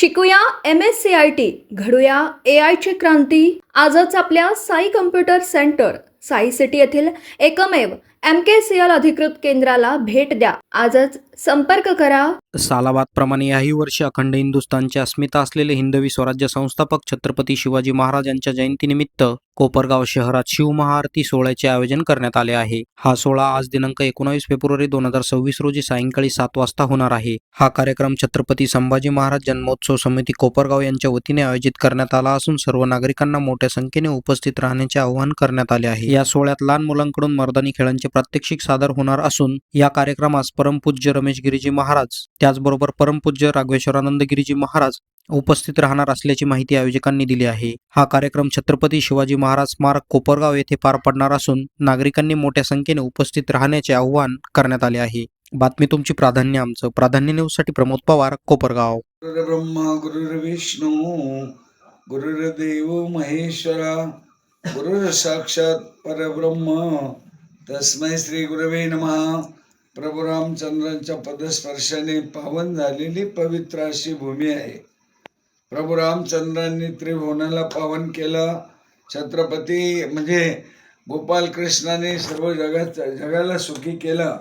शिकूया M S C I T घडूया A आयची क्रांती. आजच आपल्या Sai computer centre Sai city येथील एकमेव एम के सी एल अधिकृत केंद्राला भेट द्या. आजच संपर्क करा. सालाबादप्रमाणे याही वर्षी अखंड हिंदुस्थानची अस्मिता असलेले हिंदवी स्वराज्य संस्थापक छत्रपती शिवाजी महाराज यांच्या जयंतीनिमित्त कोपरगाव शहरात शिवमहाआरती सोहळ्याचे आयोजन करण्यात आले आहे. हा सोहळा आज दिनांक एकोणावीस फेब्रुवारी दोन हजार सव्वीस रोजी सायंकाळी सात वाजता होणार आहे. हा कार्यक्रम छत्रपती संभाजी महाराज जन्मोत्सव समिती कोपरगाव यांच्या वतीने आयोजित करण्यात आला असून सर्व नागरिकांना मोठ्या संख्येने उपस्थित राहण्याचे आवाहन करण्यात आले आहे. या सोहळ्यात लहान मुलांकडून मर्दानी खेळांचे प्रात्यक्षिक सादर होणार असून या कार्यक्रमास परमपूज्य रमेश गिरीजी महाराज त्याचबरोबर परमपूज्य राघवेश्वरानंद गिरीजी महाराज उपस्थित राहणार असल्याची माहिती आयोजकांनी दिली आहे. हा कार्यक्रम छत्रपती शिवाजी महाराज स्मारक कोपरगाव येथे पार पडणार असून नागरिकांनी मोठ्या संख्येने उपस्थित राहण्याचे आवाहन करण्यात आले आहे. बातमी तुमची प्राधान्य आमचं. प्राधान्य न्यूजसाठी प्रमोद पवार कोपरगाव. गुरुर्ब्रह्मा गुरुर्विष्णू गुरुर्देव महेश्वरा गुरुर साक्षात परब्रह्म. तस्मै श्री गुरवे नमहा प्रभू रामचंद्रांच्या पदस्पर्शाने पावन झालेली पवित्र अशी भूमी आहे. प्रभू रामचंद्रांनी त्रिभुवनाला पावन केलं. छत्रपती म्हणजे गोपाल कृष्णाने सर्व जगात जगाला सुखी केलं.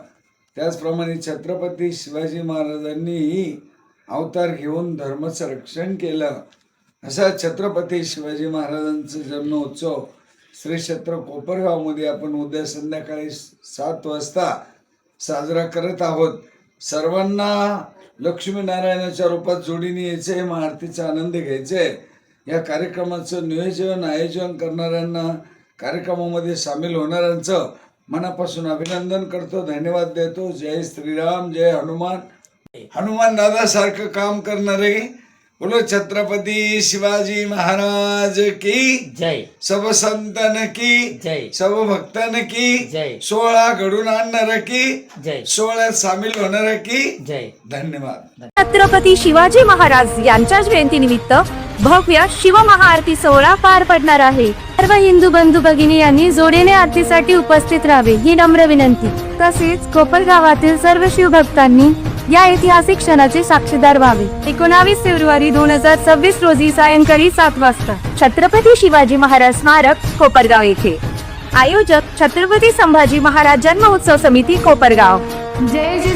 त्याचप्रमाणे छत्रपती शिवाजी महाराजांनीही अवतार घेऊन धर्माचं रक्षण केलं. असा छत्रपती शिवाजी महाराजांचा जन्मोत्सव श्री क्षेत्र कोपरगावमध्ये आपण उद्या संध्याकाळी सात वाजता साजरा करत आहोत. सर्वांना लक्ष्मीनारायणाच्या रूपात जोडीने यायचं आहे महाआरतीचा आनंद घ्यायचा. आहे या कार्यक्रमाचं नियोजन आयोजन करणाऱ्यांना कार्यक्रमामध्ये सामील होणाऱ्यांचं मनापासून अभिनंदन करतो धन्यवाद देतो. जय श्रीराम जय हनुमान. हनुमान दादासारखं काम करणारे बोलो छत्रपती शिवाजी महाराज की जय. सब संतन की जय. सब भक्तन की जय. सोहळा घडून आणणार की जय. सोहळ्यात सामील होणार की जय. धन्यवाद. छत्रपती शिवाजी महाराज यांच्या जयंतीनिमित्त भव्य शिवमहाआरती सोहळा पार पडणार आहे. सर्व हिंदू बंधू भगिनी यांनी जोडीने आरतीसाठी उपस्थित राहावे ही नम्र विनंती. तसेच कोपरगावातील सर्व शिवभक्तांनी या ऐतिहासिक क्षणाचे साक्षीदार व्हावे. एकोणावीस फेब्रुवारी दोन हजार सव्वीस रोजी सायंकाळी सात वाजता छत्रपती शिवाजी महाराज स्मारक कोपरगाव येथे. आयोजक छत्रपती संभाजी महाराज जन्म उत्सव समिती कोपरगाव. जय जय